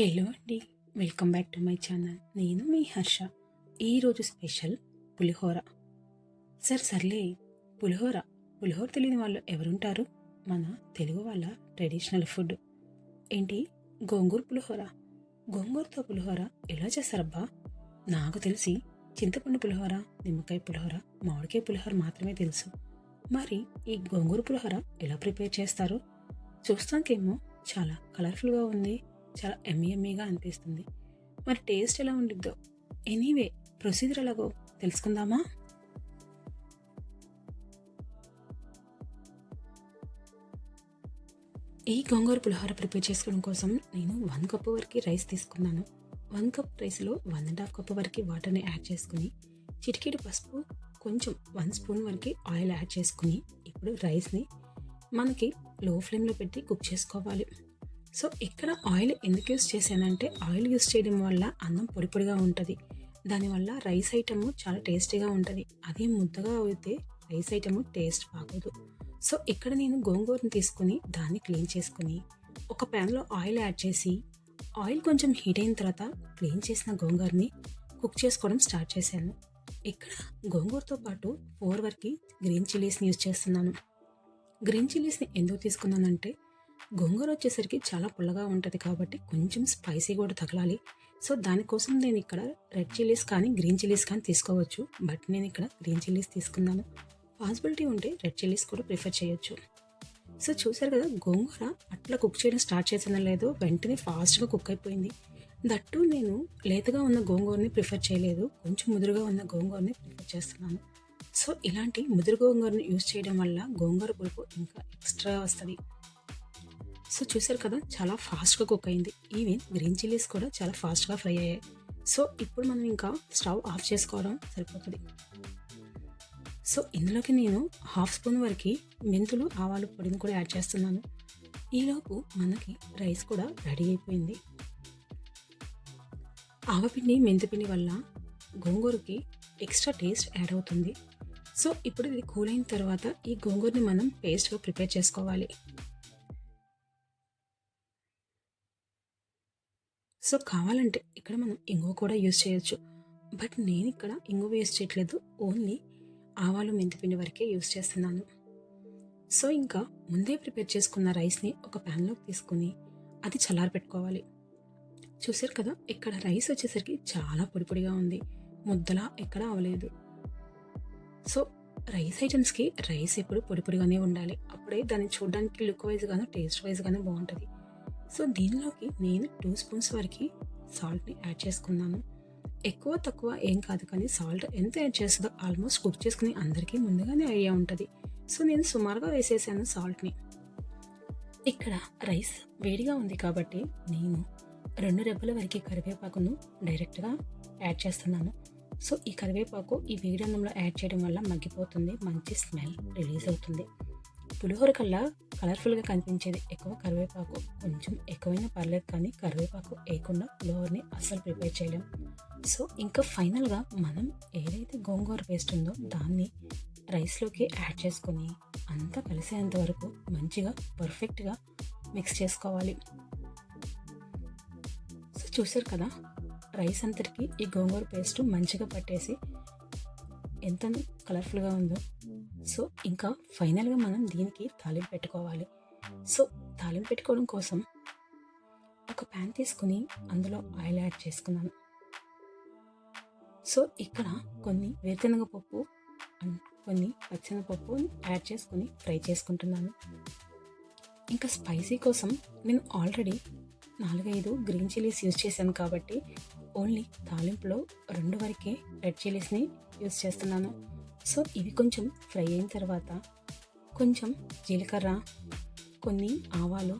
Hello అండి welcome back to my channel. నేను మీ హర్ష. ఈరోజు స్పెషల్ పులిహోర. సరే సర్లే పులిహోర. పులిహోర తెలియని వాళ్ళు ఎవరుంటారు? మన తెలుగు వాళ్ళ ట్రెడిషనల్ ఫుడ్ ఏంటి? గోంగూర పులిహోర. గోంగూరతో పులిహోర ఎలా చేస్తారబ్బా? నాకు తెలిసి చింతపండు పులిహోర నిమ్మకాయ పులిహోర మామిడికాయ పులిహోర మాత్రమే తెలుసు. మరి ఈ గోంగూర పులిహోర ఎలా ప్రిపేర్ చేస్తారో? చూస్తానికేమో చాలా కలర్ఫుల్గా ఉంది. చాలా ఎమ్మి ఎమ్మీగా అనిపిస్తుంది. మరి టేస్ట్ ఎలా ఉండిద్దో? ఎనీవే ప్రొసీజర్ ఎలాగో తెలుసుకుందామా? ఈ గోంగూర పులిహోర ప్రిపేర్ చేసుకోవడం కోసం నేను వన్ కప్ వరకు రైస్ తీసుకున్నాను. వన్ కప్ రైస్లో వన్ అండ్ హాఫ్ కప్ వరకు వాటర్ని యాడ్ చేసుకుని చిటికెడు పసుపు కొంచెం వన్ స్పూన్ వరకు ఆయిల్ యాడ్ చేసుకుని ఇప్పుడు రైస్ని మనకి లో ఫ్లేమ్లో పెట్టి కుక్ చేసుకోవాలి. సో ఇక్కడ ఆయిల్ ఎందుకు యూస్ చేశానంటే ఆయిల్ యూస్ చేయడం వల్ల అన్నం పొడి పొడిగా ఉంటుంది. దానివల్ల రైస్ ఐటమ్ చాలా టేస్టీగా ఉంటుంది. అదే ముద్దగా అయితే రైస్ ఐటమ్ టేస్ట్ బాగోదు. సో ఇక్కడ నేను గోంగూరని తీసుకుని దాన్ని క్లీన్ చేసుకుని ఒక ప్యాన్లో ఆయిల్ యాడ్ చేసి ఆయిల్ కొంచెం హీట్ అయిన తర్వాత క్లీన్ చేసిన గోంగూరని కుక్ చేసుకోవడం స్టార్ట్ చేశాను. ఇక్కడ గోంగూరతో పాటు ఫోర్ వరకు గ్రీన్ చిల్లీస్ని యూజ్ చేస్తున్నాను. గ్రీన్ చిల్లీస్ని ఎందుకు తీసుకున్నానంటే గోంగూర వచ్చేసరికి చాలా పుల్లగా ఉంటుంది కాబట్టి కొంచెం స్పైసీ కూడా తగలాలి. సో దానికోసం నేను ఇక్కడ రెడ్ చిల్లీస్ కానీ గ్రీన్ చిల్లీస్ కానీ తీసుకోవచ్చు. బట్ నేను ఇక్కడ గ్రీన్ చిల్లీస్ తీసుకున్నాను. పాసిబిలిటీ ఉంటే రెడ్ చిల్లీస్ కూడా ప్రిఫర్ చేయొచ్చు. సో చూసారు కదా గోంగూర అట్లా కుక్ చేయడం స్టార్ట్ చేసిన లేదో వెంటనే ఫాస్ట్గా కుక్ అయిపోయింది. దట్టు నేను లేతగా ఉన్న గోంగూరని ప్రిఫర్ చేయలేదు. కొంచెం ముదురుగా ఉన్న గోంగూరని ప్రిఫర్ చేస్తున్నాను. సో ఇలాంటి ముదురు గోంగూరని యూస్ చేయడం వల్ల గోంగూర పులుపు ఇంకా ఎక్స్ట్రా వస్తుంది. సో చూసారు కదా చాలా ఫాస్ట్గా కుక్ అయింది. ఈవెన్ గ్రీన్ చిల్లీస్ కూడా చాలా ఫాస్ట్గా ఫ్రై అయ్యాయి. సో ఇప్పుడు మనం ఇంకా స్టవ్ ఆఫ్ చేసుకోవడం సరిపోతుంది. సో ఇందులోకి నేను హాఫ్ స్పూన్ వరకు మెంతులు ఆవాలు పొడిని కూడా యాడ్ చేస్తున్నాను. ఈలోపు మనకి రైస్ కూడా రెడీ అయిపోయింది. ఆవపిండి మెంతిపిండి వల్ల గోంగూరకి ఎక్స్ట్రా టేస్ట్ యాడ్ అవుతుంది. సో ఇప్పుడు ఇది కూల్ అయిన తర్వాత ఈ గోంగూరని మనం పేస్ట్గా ప్రిపేర్ చేసుకోవాలి. సో కావాలంటే ఇక్కడ మనం ఇంగువ కూడా యూస్ చేయొచ్చు. బట్ నేను ఇక్కడ ఇంగువ యూజ్ చేయట్లేదు. ఓన్లీ ఆవాలు మెంతిపిండి వరకే యూజ్ చేస్తున్నాను. సో ఇంకా ముందే ప్రిపేర్ చేసుకున్న రైస్ని ఒక ప్యాన్లోకి తీసుకుని అది చల్లారి పెట్టుకోవాలి. చూసారు కదా ఇక్కడ రైస్ వచ్చేసరికి చాలా పొడి పొడిగా ఉంది. ముద్దలా ఎక్కడ అవ్వలేదు. సో రైస్ ఐటమ్స్కి రైస్ ఎప్పుడు పొడి పొడిగానే ఉండాలి. అప్పుడే దాన్ని చూడడానికి లుక్ వైజ్ గాను టేస్ట్ వైజ్గానే బాగుంటుంది. సో దీనిలోకి నేను టూ స్పూన్స్ వరకు సాల్ట్ని యాడ్ చేసుకున్నాను. ఎక్కువ తక్కువ ఏం కాదు కానీ సాల్ట్ ఎంత యాడ్ చేస్తుందో ఆల్మోస్ట్ కుక్ చేసుకుని అందరికీ ముందుగానే ఐడియా ఉంటుంది. సో నేను సుమారుగా వేసేసాను సాల్ట్ని. ఇక్కడ రైస్ వేడిగా ఉంది కాబట్టి నేను రెండు రెబ్బల వరకు కరివేపాకును డైరెక్ట్గా యాడ్ చేస్తున్నాను. సో ఈ కరివేపాకు ఈ వేడి అన్నంలో యాడ్ చేయడం వల్ల మగ్గిపోతుంది మంచి స్మెల్ రిలీజ్ అవుతుంది. పులిహోర కల్లా కలర్ఫుల్గా కనిపించేది ఎక్కువ కరివేపాకు. కొంచెం ఎక్కువైనా పర్లేదు కానీ కరివేపాకు వేయకుండా పులిహోరని అస్సలు ప్రిపేర్ చేయలేం. సో ఇంకా ఫైనల్గా మనం ఏదైతే గోంగూర పేస్ట్ ఉందో దాన్ని రైస్లోకి యాడ్ చేసుకొని అంతా కలిసేంత వరకు మంచిగా పర్ఫెక్ట్గా మిక్స్ చేసుకోవాలి. సో చూసారు కదా? రైస్ అంతటికి ఈ గోంగూర పేస్ట్ మంచిగా పట్టేసి ఎంత కలర్ఫుల్గా ఉందో సో ఇంకా ఫైనల్గా మనం దీనికి తాలింపు పెట్టుకోవాలి. సో తాలింపు పెట్టుకోవడం కోసం ఒక ప్యాన్ తీసుకుని అందులో ఆయిల్ యాడ్ చేసుకున్నాను. సో ఇక్కడ కొన్ని వేరుశనగ పప్పు అండ్ కొన్ని పచ్చెనగపప్పు యాడ్ చేసుకుని ఫ్రై చేసుకుంటున్నాను. ఇంకా స్పైసీ కోసం నేను ఆల్రెడీ నాలుగైదు గ్రీన్ చిల్లీస్ యూజ్ చేశాను కాబట్టి ఓన్లీ తాలింపులో రెండు వరకే రెడ్ చిల్లీస్ని యూజ్ చేస్తున్నాను. సో ఇవి కొంచెం ఫ్రై అయిన తర్వాత కొంచెం జీలకర్ర కొన్ని ఆవాలు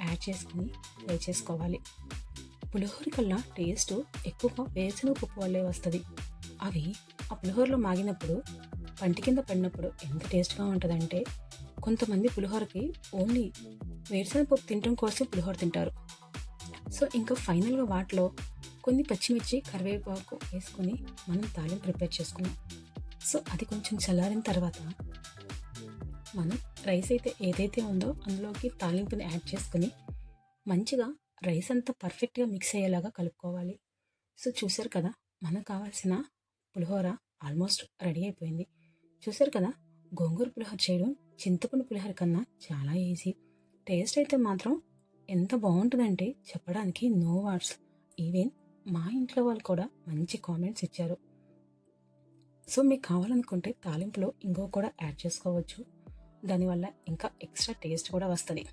యాడ్ చేసుకుని ఫ్రై చేసుకోవాలి. పులిహోర కల్లా టేస్ట్ ఎక్కువగా వేరుశనగ పప్పు వల్లే వస్తుంది. అవి ఆ పులిహోరలో మాగినప్పుడు పంటి కింద పడినప్పుడు ఎంత టేస్ట్గా ఉంటుందంటే కొంతమంది పులిహోరకి ఓన్లీ వేరుశనగపప్పు తినడం కోసం పులిహోర తింటారు. సో ఇంకా ఫైనల్గా వాటిలో కొన్ని పచ్చిమిర్చి కరివేపాకు వేసుకొని మనం తాలింపు ప్రిపేర్ చేసుకున్నాం సో అది కొంచెం చల్లారిన తర్వాత మనం రైస్ అయితే ఏదైతే ఉందో అందులోకి తాలింపుని యాడ్ చేసుకుని మంచిగా రైస్ అంతా పర్ఫెక్ట్గా మిక్స్ అయ్యేలాగా కలుపుకోవాలి. సో చూసారు కదా మనకు కావాల్సిన పులిహోర ఆల్మోస్ట్ రెడీ అయిపోయింది. చూసారు కదా గోంగూర పులిహోర చేయడం చింతపండు పులిహోర కన్నా చాలా ఈజీ. టేస్ట్ అయితే మాత్రం ఎంత బాగుంటుందంటే చెప్పడానికి నో వర్డ్స్. ఈవెన్ మా ఇంట్లో వాళ్ళు కూడా మంచి కామెంట్స్ ఇచ్చారు. సో మీకు కావాలనుకుంటే తాలింపులో ఇంకో కూడా యాడ్ చేసుకోవచ్చు. దానివల్ల ఇంకా ఎక్స్ట్రా టేస్ట్ కూడా వస్తుంది.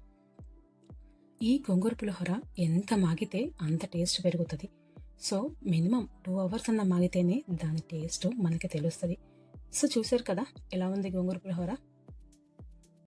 ఈ గోంగూర పులిహోర ఎంత మాగితే అంత టేస్ట్ పెరుగుతుంది. సో మినిమం టూ అవర్స్ అన్న మాగితేనే దాని టేస్ట్ మనకి తెలుస్తుంది. సో చూసారు కదా ఎలా ఉంది గోంగూర పులిహోర?